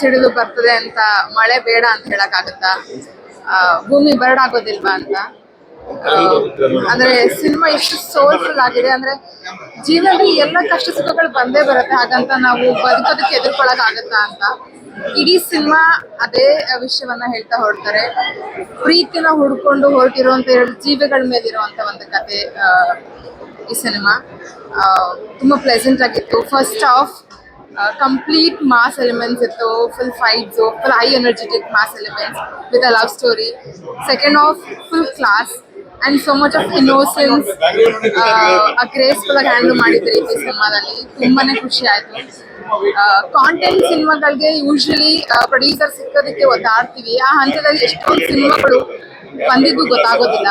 ಸಿಡಿಲು ಬರ್ತದೆ ಅಂತ ಮಳೆ ಬೇಡ ಅಂತ ಹೇಳಕ್ಕಾಗತ್ತಾ? ಭೂಮಿ ಬರಡಾಗೋದಿಲ್ವಾ ಅಂತ? ಅಂದ್ರೆ ಸಿನಿಮಾ ಎಷ್ಟು ಸೋಲ್ಫುಲ್ ಆಗಿದೆ. ಅಂದ್ರೆ ಜೀವನದಲ್ಲಿ ಎಲ್ಲ ಕಷ್ಟ ಸುಖಗಳು ಬಂದೇ ಬರುತ್ತೆ. ಹಾಗಂತ ನಾವು ಬದುಕೋದಕ್ಕೆ ಎದುರ್ಕೊಳಕ್ ಅಂತ. ಇಡೀ ಸಿನಿಮಾ ಅದೇ ವಿಷಯವನ್ನ ಹೇಳ್ತಾ ಹೊರಡ್ತಾರೆ. ಪ್ರೀತಿನ ಹುಡ್ಕೊಂಡು ಹೊರಟಿರುವಂತ ಎರಡು ಜೀವಿಗಳ ಮೇಲಿರುವಂತ ಒಂದು ಕತೆ ಈ ಸಿನಿಮಾ. ತುಂಬಾ ಪ್ಲೆಸೆಂಟ್ ಆಗಿತ್ತು. First half complete mass elements ಇತ್ತು full fights full high energetic mass elements with a love story second half full class and so much of innocence graceful ಆಗಿ ಹ್ಯಾಂಡಲ್ ಮಾಡಿದ್ರಿ ಈ ಸಿನಿಮಾದಲ್ಲಿ ತುಂಬಾನೇ ಖುಷಿ ಆಯ್ತು. ಕಾಂಟೆಂಟ್ ಸಿನಿಮಾಗಳಿಗೆ ಯೂಶಲಿ ಪ್ರೊಡ್ಯೂಸರ್ ಸಿಕ್ಕೋದಕ್ಕೆ ಒದ್ದಾಡ್ತೀವಿ. ಆ ಹಂತದಲ್ಲಿ ಎಷ್ಟೊಂದು ಸಿನಿಮಾಗಳು ಬಂದಿದ್ದು ಗೊತ್ತಾಗೋದಿಲ್ಲ.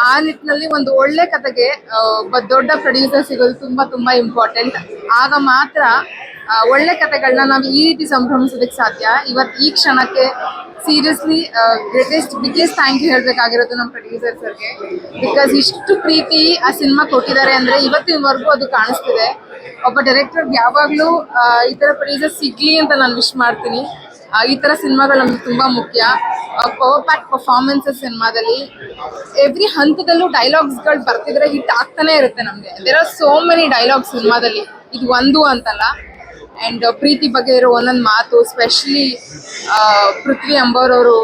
ಆ ನಿಟ್ಟಿನಲ್ಲಿ ಒಂದು ಒಳ್ಳೆ ಕತೆಗೆ ದೊಡ್ಡ ಪ್ರೊಡ್ಯೂಸರ್ ಸಿಗೋದು ತುಂಬಾ ತುಂಬಾ ಇಂಪಾರ್ಟೆಂಟ್ ಆಗ ಮಾತ್ರ ಒಳ್ಳೆ ಕತೆಗಳನ್ನ ನಾವು ಈ ರೀತಿ ಸಂಭ್ರಮಿಸೋದಕ್ಕೆ ಸಾಧ್ಯ. ಇವತ್ತು ಈ ಕ್ಷಣಕ್ಕೆ seriously greatest biggest thank you ಹೇಳ್ಬೇಕಾಗಿರೋದು ನಮ್ಮ ಪ್ರೊಡ್ಯೂಸರ್ ಸರ್ಗೆ ಬಿಕಾಸ್ ಇಷ್ಟು ಪ್ರೀತಿ ಆ ಸಿನಿಮಾ ಕೊಟ್ಟಿದ್ದಾರೆ ಅಂದ್ರೆ ಇವತ್ತಿನವರೆಗೂ ಅದು ಕಾಣಿಸ್ತಿದೆ. ಒಬ್ಬ ಡೈರೆಕ್ಟರ್ ಯಾವಾಗಲೂ ಈ ತರ ಪ್ರೊಡ್ಯೂಸರ್ ಸಿಗ್ಲಿ ಅಂತ ನಾನು ವಿಶ್ ಮಾಡ್ತೀನಿ. ಈ ತರ ಸಿನಿಮಾಗಳು ನಮ್ಗೆ ತುಂಬಾ ಮುಖ್ಯ. ಪವರ್ ಪ್ಯಾಕ್ ಪರ್ಫಾರ್ಮೆನ್ಸಸ್ ಸಿನಿಮಾದಲ್ಲಿ ಎವ್ರಿ ಹಂತದಲ್ಲೂ ಡೈಲಾಗ್ಸ್ಗಳು ಬರ್ತಿದ್ರೆ ಹಿಟ್ ಆಗ್ತಾನೆ ಇರುತ್ತೆ ನಮಗೆ. There are so many dialogues ಸಿನಿಮಾದಲ್ಲಿ. ಇದು ಒಂದು ಅಂತಲ್ಲ. ಅಂಡ್ ಪ್ರೀತಿ ಬಗ್ಗೆ ಇರೋ ಒಂದೊಂದು ಮಾತು ಸ್ಪೆಷಲಿ ಪೃಥ್ವಿ ಅಂಬೋರವರು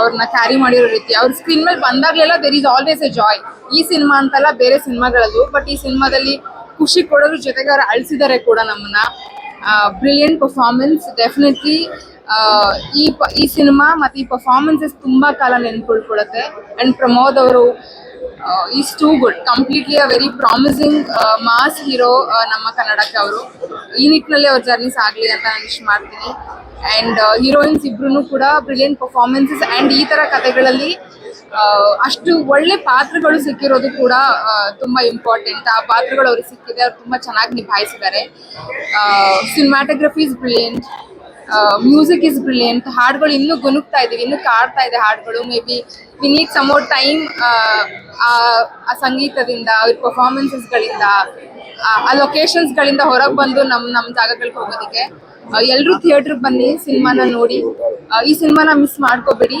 ಅವ್ರನ್ನ ಕ್ಯಾರಿ ಮಾಡಿರೋ ರೀತಿ. ಅವ್ರ ಸ್ಕ್ರೀನ್ ಮೇಲೆ ಬಂದಾಗಲೆಲ್ಲ there is always a joy ಈ ಸಿನಿಮಾ ಅಂತಲ್ಲ ಬೇರೆ ಸಿನಿಮಾಗಳಲ್ಲೂ ಬಟ್ ಈ ಸಿನಿಮಾದಲ್ಲಿ ಖುಷಿ ಕೊಡೋದ್ರ ಜೊತೆಗೆ ಅವ್ರು ಅಳಿಸಿದ್ದಾರೆ ಕೂಡ ನಮ್ಮನ್ನ. ಬ್ರಿಲಿಯಂಟ್ ಪರ್ಫಾರ್ಮೆನ್ಸ್ ಡೆಫಿನೆಟ್ಲಿ ಈ ಈ ಸಿನಿಮಾ ಮತ್ತು ಈ ಪರ್ಫಾರ್ಮೆನ್ಸಸ್ ತುಂಬಾ ಕಾಲ ನೆನ್ಪುಳ್ಕೊಳತ್ತೆ ಅಂಡ್ ಪ್ರಮೋದ್ ಅವರು is too good completely a very promising mass hero ನಮ್ಮ ಕನ್ನಡಕ್ಕೆ ಅವರು. ಈ ನಿಟ್ಟಿನಲ್ಲಿ ಅವ್ರ ಜರ್ನೀಸ್ ಆಗಲಿ ಅಂತ ನಾನು ವಿಶ್ ಮಾಡ್ತೀನಿ. ಅಂಡ್ ಹೀರೋಯಿನ್ಸ್ ಇಬ್ರು ಕೂಡ ಬ್ರಿಲಿಯಂಟ್ ಪರ್ಫಾರ್ಮೆನ್ಸಸ್ ಅಂಡ್ ಈ ತರ ಕಥೆಗಳಲ್ಲಿ ಅಷ್ಟು ಒಳ್ಳೆ ಪಾತ್ರಗಳು ಸಿಕ್ಕಿರೋದು ಕೂಡ ತುಂಬ ತುಂಬಾ ಇಂಪಾರ್ಟೆಂಟ್ ಆ ಪಾತ್ರಗಳು ಅವ್ರಿಗೆ ಸಿಕ್ಕಿದೆ, ಅವ್ರು ತುಂಬಾ ಚೆನ್ನಾಗಿ ನಿಭಾಯಿಸಿದ್ದಾರೆ. Cinematography is brilliant music is brilliant ಹಾಡುಗಳು ಇನ್ನೂ ಗುನುಗ್ತಾ ಇದೀವಿ ಇನ್ನೂ ಕಾಡ್ತಾ ಇದೆ ಹಾಡುಗಳು. Maybe we need some more time ಆ ಸಂಗೀತದಿಂದ, ಅವ್ರ ಪರ್ಫಾರ್ಮೆನ್ಸಸ್ಗಳಿಂದ ಆ ಲೊಕೇಶನ್ಸ್ಗಳಿಂದ ಹೊರಗೆ ಬಂದು ನಮ್ಮ ನಮ್ಮ ಜಾಗಗಳಿಗೆ ಹೋಗೋದಕ್ಕೆ. ಎಲ್ಲರೂ ಥಿಯೇಟರ್ ಬನ್ನಿ, ಸಿನಿಮಾನ ನೋಡಿ. ಈ ಸಿನಿಮಾನ ಮಿಸ್ ಮಾಡ್ಕೋಬೇಡಿ.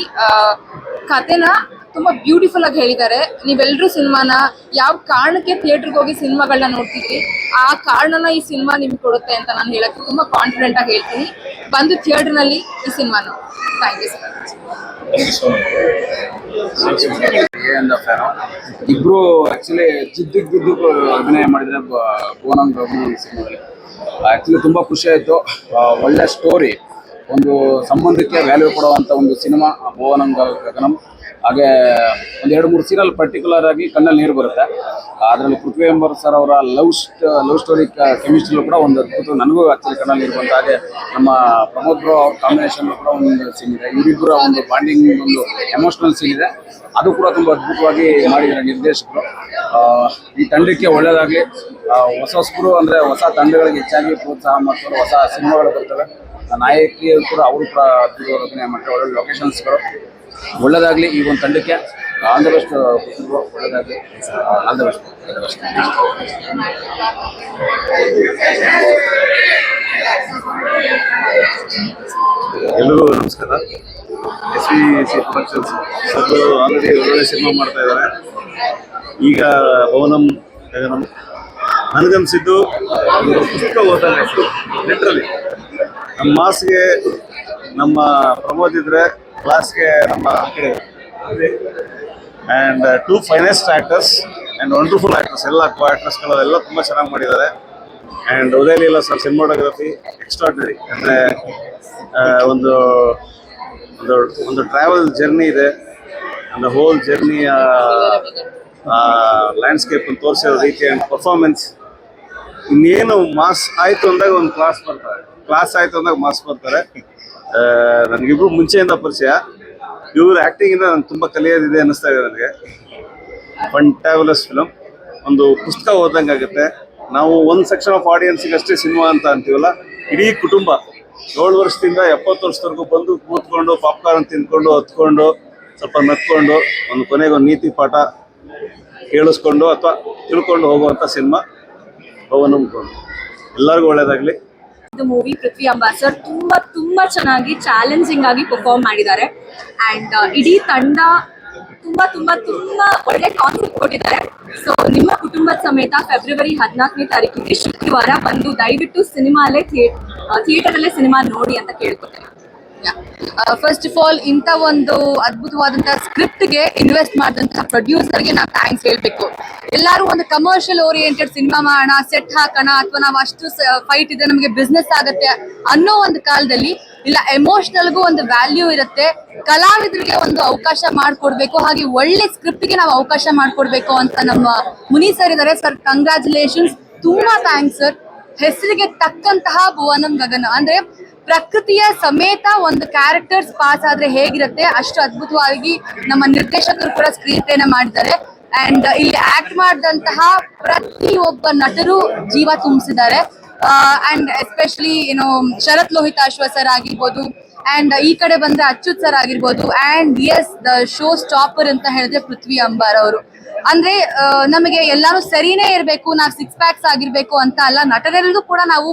ಕತೆನ ತುಂಬಾ ಬ್ಯೂಟಿಫುಲ್ ಆಗಿ ಹೇಳಿದ್ದಾರೆ. ನೀವೆಲ್ಲರೂ ಸಿನಿಮಾನ ಯಾವ ಕಾರಣಕ್ಕೆ ಥಿಯೇಟ್ರಿಗೆ ಹೋಗಿ ಸಿನಿಮಾಗಳನ್ನ ನೋಡ್ತಿದ್ರಿ, ಆ ಕಾರಣನ ಈ ಸಿನಿಮಾ ನಿಮ್ಗೆ ಕೊಡುತ್ತೆ ಅಂತ ನಾನು ಹೇಳಕ್ಕೆ ತುಂಬಾ ಕಾನ್ಫಿಡೆಂಟ್ ಆಗಿ ಹೇಳ್ತೀನಿ. ಬಂದು ಥಿಯೇಟರ್ನಲ್ಲಿ ಈ ಸಿನಿಮಾನ. ಥ್ಯಾಂಕ್ ಯು ಇಬ್ರು ಆಕ್ಚುಲಿ ಜಿದ್ದು ಜಿದ್ದು ಅಭಿನಯ ಮಾಡಿದ್ರೆ ಸಿನಿಮಾದಲ್ಲಿ. ಆಕ್ಚುಲಿ ತುಂಬಾ ಖುಷಿ ಆಯಿತು. ಒಳ್ಳೆ ಸ್ಟೋರಿ ಒಂದು ಸಂಬಂಧಕ್ಕೆ ವ್ಯಾಲ್ಯೂ ಕೊಡುವಂಥ ಒಂದು ಸಿನಿಮಾ ಭುವನಂ ಗಗನಂ. ಹಾಗೆ ಒಂದ್ ಎರಡು ಮೂರು ಸೀರಿಯಲ್ ಪರ್ಟಿಕ್ಯುಲರ್ ಆಗಿ ಕಣ್ಣಲ್ಲಿ ನೀರು ಬರುತ್ತೆ. ಅದರಲ್ಲಿ ಪೃಥ್ವಿ ಎಂಬರ್ ಸರ್ ಅವರ ಲವ್ ಲವ್ ಸ್ಟೋರಿ ಕೆಮಿಸ್ಟ್ರಿ ಕೂಡ ಒಂದು ಅದ್ಭುತ ನನಗೂ ಆಕ್ಚುಲಿ ಕಣ್ಣಲ್ಲಿ ನೀರು ಬಂತು. ಹಾಗೆ ನಮ್ಮ ಪ್ರಮೋದ್ ಬ್ರೋ ಅವ್ರ ಕಾಂಬಿನೇಷನ್ ಕೂಡ ಒಂದು ಸೀನ್ ಇದೆ. ಇವರಿಬ್ಬರ ಒಂದು ಬಾಂಡಿಂಗ್ ಒಂದು ಎಮೋಷನಲ್ ಸೀನ್ ಇದೆ. ಅದು ಕೂಡ ತುಂಬಾ ಅದ್ಭುತವಾಗಿ ಮಾಡಿದ್ದಾರೆ ನಿರ್ದೇಶಕರು. ಈ ತಂಡಕ್ಕೆ ಒಳ್ಳೇದಾಗ್ಲಿ. ಆ, ಹೊಸ ಹೊಸಬರು ಅಂದ್ರೆ ಹೊಸ ತಂಡಗಳಿಗೆ ಹೆಚ್ಚಾಗಿ ಪ್ರೋತ್ಸಾಹ ಮಾಡ್ತಾರೆ. ಹೊಸ ಸಿನಿಮಾಗಳು ಬರ್ತವೆ. ನಾಯಕಿಯರು ಕೂಡ ಅವರು ಕೂಡ ಅದ್ಭುತವಾಗಿ ಮಾಡ್ತಾರೆ. ಒಳ್ಳೆ ಲೊಕೇಶನ್ಸ್ಗಳು ಒಳ್ಳೇದಾಗ್ಲಿ ಈ ಒಂದು ತಂಡಕ್ಕೆ ಆಲ್ ದ ಬೆಸ್ಟ್ ಒಳ್ಳೇದಾಗ್ಲಿ all the best all the best ಎಲ್ರಿಗೂ ನಮಸ್ಕಾರ. S V C productions sir already ಒಳ್ಳೆ ಸಿನಿಮಾ ಮಾಡ್ತಾ ಇದ್ದಾರೆ. ಈಗ ಭವನಂ, ಗಗನಂ. ನನಗನ್ಸಿದ್ದು ಪುಸ್ತಕ ಓದಲ್ಲ ಲಿಟ್ರಲಿ ನಮ್ಮ ಮಾಸ್ಗೆ ನಮ್ಮ ಪ್ರಮೋದ್ ಇದ್ರೆ ಕ್ಲಾಸ್ಗೆ ನಮ್ಮ and too finest actors and wonderful actors ಎಲ್ಲ ಆ್ಯಕ್ಟರ್ಸ್ಗಳು ಎಲ್ಲ ತುಂಬ ಚೆನ್ನಾಗಿ ಮಾಡಿದ್ದಾರೆ. And Udayaleela sir cinematography extraordinary ಅಂದರೆ ಒಂದು ಒಂದು ಒಂದು ಟ್ರಾವೆಲ್ ಜರ್ನಿ ಇದೆ. ಅಂಡ್ ಹೋಲ್ ಜರ್ನಿಯ ಲ್ಯಾಂಡ್ಸ್ಕೇಪನ್ನು ತೋರಿಸಿರೋ ರೀತಿ ಆ್ಯಂಡ್ ಪರ್ಫಾರ್ಮೆನ್ಸ್ ಇನ್ನೇನು ಮಾಸ್ ಆಯಿತು ಅಂದಾಗ ಒಂದು ಕ್ಲಾಸ್ ಬರ್ತಾರೆ. ಕ್ಲಾಸ್ ಆಯಿತು ಅಂದಾಗ ಮಾಸ್ ಬರ್ತಾರೆ. ನನಗಿಬ್ರು ಮುಂಚೆಯಿಂದ ಪರಿಚಯ. ಇವ್ರ ಆ್ಯಕ್ಟಿಂಗಿಂದ ನಾನು ತುಂಬ ಕಲಿಯೋದಿದೆ ಅನ್ನಿಸ್ತಾ ಇದೆ ನನಗೆ. ಫಂಟ್ಯಾಬುಲಸ್ ಫಿಲಮ್ ಒಂದು ಪುಸ್ತಕ ಓದಂಗೆ ಆಗುತ್ತೆ. ನಾವು ಒಂದು ಸೆಕ್ಷನ್ ಆಫ್ ಆಡಿಯನ್ಸಿಗೆ ಅಷ್ಟೇ ಸಿನಿಮಾ ಅಂತ ಅಂತೀವಲ್ಲ, ಇಡೀ ಕುಟುಂಬ, ಏಳು ವರ್ಷದಿಂದ ಎಪ್ಪತ್ತು ವರ್ಷದವರೆಗೂ ಬಂದು ಕೂತ್ಕೊಂಡು ಪಾಪ್ಕಾರ್ನ್ ತಿಂದ್ಕೊಂಡು, ಹೊತ್ಕೊಂಡು, ಸ್ವಲ್ಪ ನತ್ಕೊಂಡು ಒಂದು ಕೊನೆಗೆ ಒಂದು ನೀತಿ ಪಾಠ ಕೇಳಿಸ್ಕೊಂಡು ಅಥವಾ ತಿಳ್ಕೊಂಡು ಹೋಗುವಂಥ ಸಿನಿಮಾ ಪವನಂ ಎಲ್ಲರಿಗೂ ಒಳ್ಳೇದಾಗಲಿ. ದ ಮೂವಿ ಪೃಥ್ವಿ ಅಂಬಾಸರ್ ತುಂಬಾ ತುಂಬಾ ಚೆನ್ನಾಗಿ ಚಾಲೆಂಜಿಂಗ್ ಆಗಿ ಪರ್ಫಾರ್ಮ್ ಮಾಡಿದ್ದಾರೆ. ಅಂಡ್ ಇಡೀ ತಂಡ ತುಂಬಾ ತುಂಬಾ ತುಂಬಾ ಒಳ್ಳೆ ಕಾನ್ಸೆಪ್ಟ್ ಕೊಟ್ಟಿದ್ದಾರೆ. ಸೊ ನಿಮ್ಮ ಕುಟುಂಬದ ಸಮೇತ ಫೆಬ್ರವರಿ ಹದಿನಾಲ್ಕನೇ ತಾರೀಕಿಗೆ ಶುಕ್ರವಾರ ಬಂದು ದಯವಿಟ್ಟು ಸಿನಿಮಾಲೇ ಥಿಯೇಟರ್ ಅಲ್ಲೇ ಸಿನಿಮಾ ನೋಡಿ ಅಂತ ಕೇಳ್ಕೊತೇನೆ. ಫಸ್ಟ್ ಆಫ್ ಆಲ್ ಇಂಥ ಒಂದು ಅದ್ಭುತವಾದಂತಹ ಸ್ಕ್ರಿಪ್ಟ್ಗೆ ಇನ್ವೆಸ್ಟ್ ಮಾಡಿದಂತಹ ಪ್ರೊಡ್ಯೂಸರ್ಗೆ ನಾವು ಥ್ಯಾಂಕ್ಸ್ ಹೇಳ್ಬೇಕು. ಎಲ್ಲರೂ ಒಂದು ಕಮರ್ಷಿಯಲ್ ಓರಿಯೆಂಟೆಡ್ ಸಿನಿಮಾ ಮಾಡೋಣ ಸೆಟ್ ಹಾಕೋಣ, ಅಥವಾ ನಾವು ಅಷ್ಟು ಫೈಟ್ ಇದೆ ನಮಗೆ ಬಿಸ್ನೆಸ್ ಆಗತ್ತೆ ಅನ್ನೋ ಒಂದು ಕಾಲದಲ್ಲಿ ಇಲ್ಲ ಎಮೋಷನಲ್ಗೂ ಒಂದು ವ್ಯಾಲ್ಯೂ ಇರುತ್ತೆ, ಕಲಾವಿದರಿಗೆ ಒಂದು ಅವಕಾಶ ಮಾಡಿಕೊಡ್ಬೇಕು, ಹಾಗೆ ಒಳ್ಳೆ ಸ್ಕ್ರಿಪ್ಟ್ಗೆ ನಾವು ಅವಕಾಶ ಮಾಡಿಕೊಡ್ಬೇಕು ಅಂತ ನಮ್ಮ ಮುನಿ ಸರ್ ಇದ್ದಾರೆ ಸರ್ ಕಂಗ್ರ್ಯಾಚುಲೇಷನ್ಸ್ ತುಂಬಾ ಥ್ಯಾಂಕ್ಸ್ ಸರ್ ಹೆಸರಿಗೆ ತಕ್ಕಂತಹ ಭುವನಂ ಗಗನ. ಅಂದ್ರೆ ಪ್ರಕೃತಿಯ ಸಮೇತ ಒಂದು ಕ್ಯಾರೆಕ್ಟರ್ಸ್ ಪಾಸ್ ಆದ್ರೆ ಹೇಗಿರುತ್ತೆ ಅಷ್ಟು ಅದ್ಭುತವಾಗಿ ನಮ್ಮ ನಿರ್ದೇಶಕರು ಕೂಡ ಸ್ಕ್ರೀನ್ ಪ್ಲೇನ ಮಾಡಿದ್ದಾರೆ. ಅಂಡ್ ಇಲ್ಲಿ ಆಕ್ಟ್ ಮಾಡಿದಂತಹ ಪ್ರತಿಯೊಬ್ಬ ನಟರು ಜೀವ ತುಂಬಿಸಿದ್ದಾರೆ. ಅಂಡ್ ಎಸ್ಪೆಷಲಿ ಏನು ಶರತ್ ಲೋಹಿತಾಶ್ವ ಸರ್ ಆಗಿರ್ಬೋದು ಅಂಡ್ ಈ ಕಡೆ ಬಂದ್ರೆ ಅಚ್ಯುತ್ ಸರ್ ಆಗಿರ್ಬೋದು and as the show stopper ಅಂತ ಹೇಳಿದ್ರೆ ಪೃಥ್ವಿ ಅಂಬಾರ್ ಅವರು. ಅಂದ್ರೆ ನಮಗೆ ಎಲ್ಲಾನು ಸರಿನೇ ಇರಬೇಕು, ನಾವು ಸಿಕ್ಸ್ ಪ್ಯಾಕ್ಸ್ ಆಗಿರ್ಬೇಕು ಅಂತ ಅಲ್ಲ, ನಟರೆಲ್ಲರೂ ಕೂಡ ನಾವು